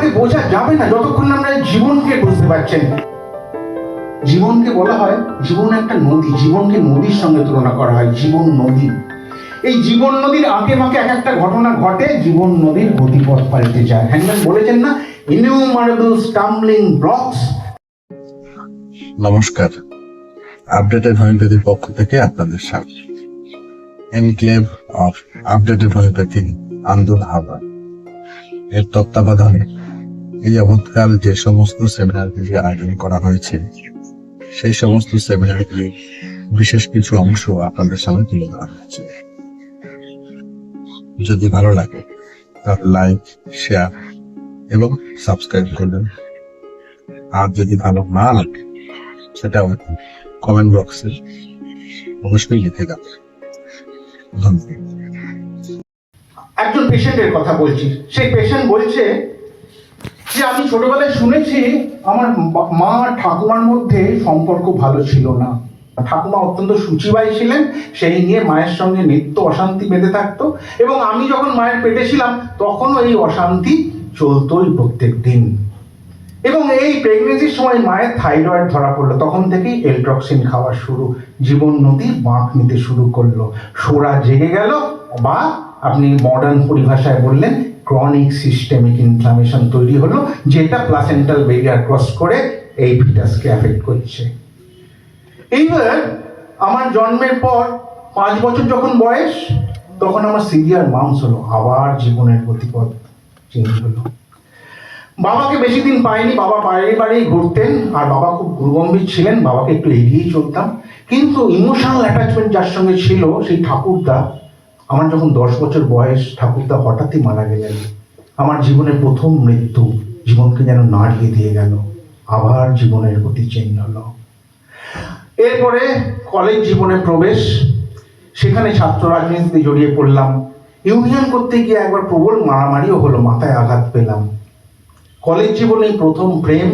ওটাকে বোঝা যাবে না যতক্ষণ না জীবনকে বুঝতে পারছেন। জীবনকে বলা হয় জীবন একটা নদী, জীবনকে নদীর সঙ্গে তুলনা করা হয়, জীবন নদী। এই জীবন নদীর আঁকে মাকে এক একটা ঘটনা ঘটে, জীবন নদীর গতিপথ পাল্টে যায়। হ্যান্ডম্যান বলেছেন না ইনিউমারেবল স্টাম্বলিং ব্লকস নমস্কার। আপডেটেড হোমিওপ্যাথির পক্ষ থেকে আপনাদের স্বাগত। এনক্লেভ অফ আপডেটেড হোমিওপ্যাথি আন্দোল হাবার এর তত্ত্বাবধানে এই যাবৎকাল যে সমস্ত সেমিনারগুলি আয়োজন করা হয়েছে, সেই সমস্ত সেমিনারগুলি বিশেষ কিছু অংশ আপনাদের সামনে তুলে ধরা হয়েছে। যদি ভালো লাগে, তাহলে লাইক, শেয়ার এবং সাবস্ক্রাইব করবেন। আর যদি ভালো না লাগে সেটাও কমেন্ট বক্সে অবশ্যই লিখে দেবেন ধন্যবাদ। একজন পেশেন্টের কথা বলছি। সেই পেশেন্ট বলছে যে আমি ছোটবেলায় শুনেছি, আমার মা ঠাকুমার মধ্যে সম্পর্ক ভালো ছিল না। ঠাকুমা অত্যন্ত সূচিবাই ছিলেন, সেই নিয়ে মায়ের সঙ্গে নিত্য অশান্তি বেঁধে থাকতো এবং আমি যখন মায়ের পেটে ছিলাম, তখনও এই অশান্তি চলতোই প্রত্যেক দিন। এবং এই প্রেগনেন্সির সময় মায়ের থাইরয়েড ধরা পড়ল। তখন থেকেই এলট্রক্সিন খাওয়া শুরু। জীবন নদী বাঁক নিতে শুরু করল। সোরা জেগে গেল, বা আপনি মডার্ন পরিভাষায় বললেন ক্রনিক সিস্টেমিক ইনফ্লামেশন তৈরি হলো, যেটা প্লাসেন্টাল বেরিয়ার ক্রস করে এই ফিটাসকে অ্যাফেক্ট করছে। এইবার আমার জন্মের পর পাঁচ বছর যখন বয়স, তখন আমার সিরিয়ার মাংস হলো, আবার জীবনের গতিপথ চেঞ্জ হলো। বাবাকে বেশি দিন পাইনি, বাবা বাইরে বাড়ি ঘুরতেন, আর বাবা খুব গুরুগম্ভীর ছিলেন, বাবাকে একটু এড়িয়েই চলতাম। কিন্তু ইমোশনাল অ্যাটাচমেন্ট যার সঙ্গে ছিল, সেই ঠাকুরদা আমার যখন দশ বছর বয়স ঠাকুরদা হঠাৎই মারা গেলেন। আমার জীবনের প্রথম মৃত্যু জীবনকে যেন নাড়িয়ে দিয়ে গেল, আবার জীবনের গতি চেঞ্জ হলো এরপরে কলেজ জীবনে প্রবেশ, সেখানে ছাত্র রাজনীতিতে জড়িয়ে পড়লাম। ইউনিয়ন করতে গিয়ে একবার প্রবল মারামারিও হলো, মাথায় আঘাত পেলাম। কলেজ জীবনে প্রথম প্রেম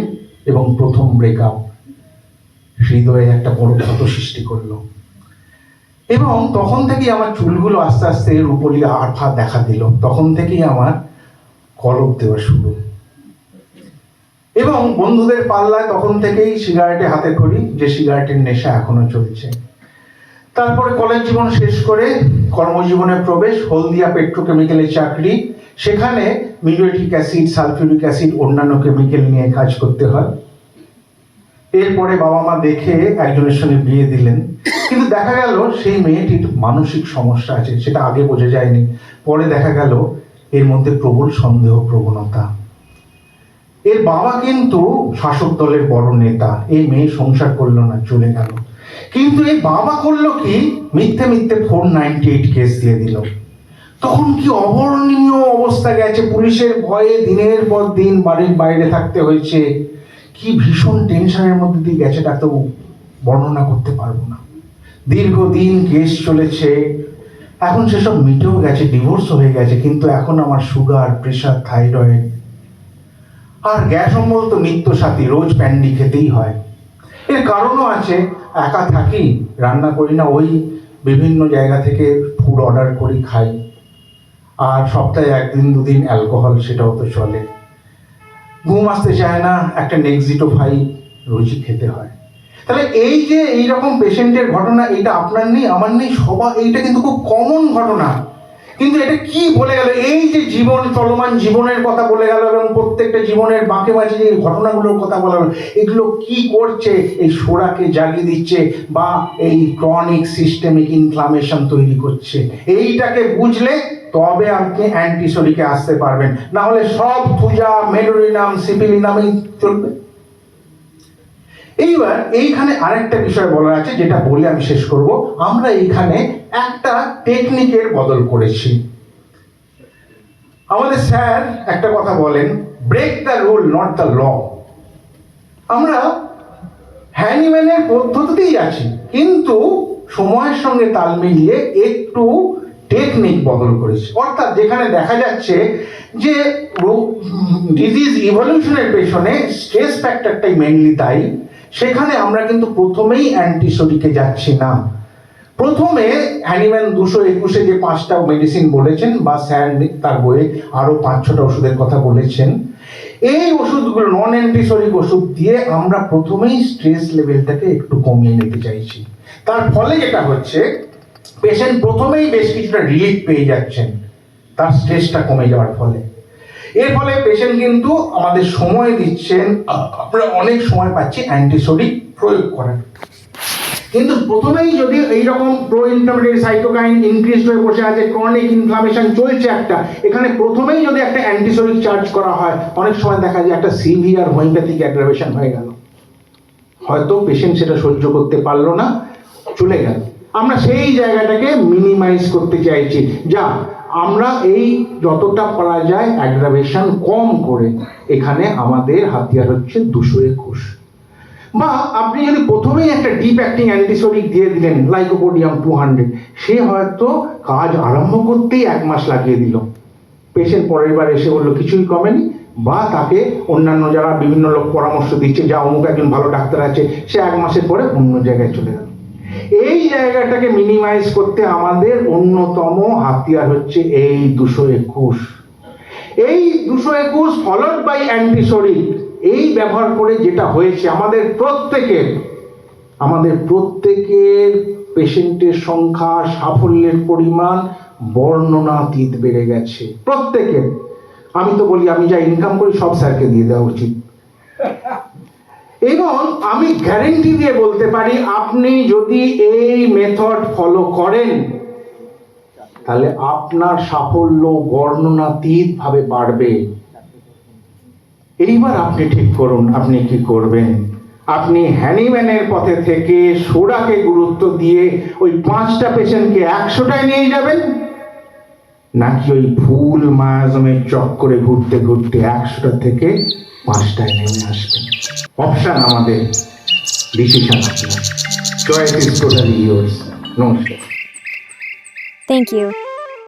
এবং প্রথম ব্রেকআপ হৃদয়ে একটা বড় ক্ষত সৃষ্টি করল। এবং তখন থেকেই আমার চুলগুলো আস্তে আস্তে রূপলি আঠা দেখা দিল। তখন থেকেই আমার কলক দেওয়া শুরু। এবং বন্ধুদের পাল্লায় তখন থেকেই সিগারেটে হাতে করি যে সিগারেটের নেশা এখনও চলছে। তারপরে কলেজ জীবন শেষ করে কর্মজীবনে প্রবেশ, হলদিয়া পেট্রোকেমিক্যালের চাকরি। সেখানে মিউরিক অ্যাসিড সালফিউরিক অ্যাসিড অন্যান্য কেমিক্যাল নিয়ে কাজ করতে হয়। এরপরে বাবা মা দেখে একজনের সঙ্গে বিয়ে দিলেন। কিন্তু দেখা গেল সেই মেয়েটির মানসিক সমস্যা আছে, সেটা আগে বোঝা যায়নি। পরে দেখা গেল এর মধ্যে প্রবল সন্দেহ, প্রবণতা। এর বাবা কিন্তু শাসক দলের বড় নেতা। এই মেয়ে সংসার করল না, চলে গেল। কিন্তু এই বাবা করল কি? মিথ্যে মিথ্যে ফোর নাইনটি এইট কেস দিয়ে দিল। তখন কি অবর্ণনীয় অবস্থা গেছে? পুলিশের ভয়ে দিনের পর দিন বাড়ির বাইরে থাকতে হয়েছে। কি ভীষণ টেনশনের মধ্যে দিয়ে গেছে, ডাক্তারবাবু? বর্ণনা করতে পারব না। দীর্ঘদিন কেস চলেছে। এখন সেসব মিটেও গেছে ডিভোর্স হয়ে গেছে, কিন্তু এখন আমার সুগার প্রেশার থাইরয়েড আর গ্যাস অম্বল তো নিত্য সাথী রোজ প্যান্ডি খেতেই হয়। এর কারণও আছে, একা থাকি, রান্না করি না, ওই বিভিন্ন জায়গা থেকে ফুড অর্ডার করি, খাই। আর সপ্তাহে একদিন, দুদিন অ্যালকোহল সেটাও তো চলে। ঘুম আসতে চায় না, একটা নেক্সিটো ফাইভ রোজই খেতে হয়। তাহলে এই যে এইরকম পেশেন্টের ঘটনা, এটা আপনার নেই, আমার নেই, সবার, এইটা কিন্তু খুব কমন ঘটনা। কিন্তু এটা কি বলে গেল? এই যে জীবন, চলমান জীবনের কথা বলে গেল এবং প্রত্যেকটা জীবনের বাঁকে বাঁচে যে ঘটনাগুলোর কথা বলা গেল এগুলো কি করছে? এই সোরাকে জাগিয়ে দিচ্ছে বা এই ক্রনিক সিস্টেমিক ইনফ্লামেশন তৈরি করছে। এইটাকে বুঝলে তবে আপনি অ্যান্টিসোরিকে আসতে পারবেন। না হলে সব থুজা মেডোরিনাম সিপিলিনামই চলবে। এইবার এইখানে আরেকটা বিষয় বলার আছে, যেটা বলে আমি শেষ করব। আমরা এইখানে একটা টেকনিকের বদল করেছি। আমাদের স্যার একটা কথা বলেন break the rule not the law আমরা হ্যানিম্যানের পদ্ধতিতেই আছি, কিন্তু সময়ের সঙ্গে তাল মিলিয়ে একটু টেকনিক বদল করেছি। অর্থাৎ যেখানে দেখা যাচ্ছে যে ডিজিজ ইভলিউশনের পেছনে স্ট্রেস ফ্যাক্টরটাই মেনলি দায়ী। সেখানে আমরা কিন্তু প্রথমেই অ্যান্টিসোডিকে যাচ্ছি না। প্রথমে অ্যানিম্যাল দুশো একুশে যে পাঁচটা মেডিসিন বলেছেন, বা স্যার তার বইয়ে আরও পাঁচ ছটা ওষুধের কথা বলেছেন, এই ওষুধগুলো নন অ্যান্টিসরিক ওষুধ দিয়ে আমরা প্রথমেই স্ট্রেস লেভেলটাকে একটু কমিয়ে নিতে চাইছি। তার ফলে যেটা হচ্ছে পেশেন্ট প্রথমেই বেশ কিছুটা রিলিফ পেয়ে যাচ্ছেন। তার স্ট্রেসটা কমে যাওয়ার ফলে। এর ফলে পেশেন্ট কিন্তু আমাদের সময় দিচ্ছেন, আমরা অনেক সময় পাচ্ছি অ্যান্টিসোডিক প্রয়োগ করার। কিন্তু প্রথমেই যদি এইরকম প্রো ইনফ্লামেটরি সাইটোকাইন ইনক্রিজ হয়ে বসে আছে ক্রনিক ইনফ্লামেশন চলছে একটা, এখানে প্রথমেই যদি একটা অ্যান্টিসোডিক চার্জ করা হয়, অনেক সময় দেখা যায় একটা সিভিয়ার হোমিওপ্যাথিক অ্যাগ্রাভেশন হয়ে গেল। হয়তো পেশেন্ট সেটা সহ্য করতে পারল না, চলে গেল। আমরা সেই জায়গাটাকে মিনিমাইজ করতে চাইছি। যা, আমরা এই যতটা পারা যায় অ্যাগ্রাভেশন কম করে এখানে আমাদের হাতিয়ার হচ্ছে দুশো একুশ। বা, আপনি যদি প্রথমেই একটা ডিপ অ্যাক্টিং অ্যান্টিসোডিক দিয়ে দিলেন লাইকোপোডিয়াম টু হান্ড্রেড সে হয়তো কাজ আরম্ভ করতেই এক মাস লাগিয়ে দিল। পেশেন্ট পরের বার এসে বলল, কিছুই কমেনি। বা, তাকে অন্যান্য যারা বিভিন্ন লোক পরামর্শ দিচ্ছে, যা অমুক একজন ভালো ডাক্তার আছে, সে এক মাসের পরে অন্য জায়গায় চলে গেল। এই জায়গাটাকে মিনিমাইজ করতে আমাদের অন্যতম হাতিয়ার হচ্ছে এই দুশো একুশ। এই দুশো একুশ ফলোড বাই অ্যান্টিসরিক এই ব্যবহার করে যেটা হয়েছে, আমাদের প্রত্যেকের আমাদের প্রত্যেকের পেশেন্টের সংখ্যা, সাফল্যের পরিমাণ বর্ণনাতীত বেড়ে গেছে। প্রত্যেকের। আমি তো বলি, আমি যা ইনকাম করি সব স্যারকে দিয়ে দেওয়া উচিত। এবং আমি গ্যারেন্টি দিয়ে বলতে পারি, আপনি যদি এই মেথড ফলো করেন, তাহলে আপনার সাফল্য বর্ণনাতীত ভাবে বাড়বে। এইবার আপনি ঠিক করুন, আপনি কি করবেন? আপনি হ্যানিম্যানের পথে থেকে সোডাকে গুরুত্ব দিয়ে ওই পাঁচটা পেশেন্টকে একশোটায় নিয়ে যাবেন। নাকি ওই ফুল মায়াজমের চক্করে ঘুরতে ঘুরতে একশোটা থেকে পাঁচটায় নেমে আসবে? অপশান আমাদের decision choice is totally your নমস্কার। Thank you.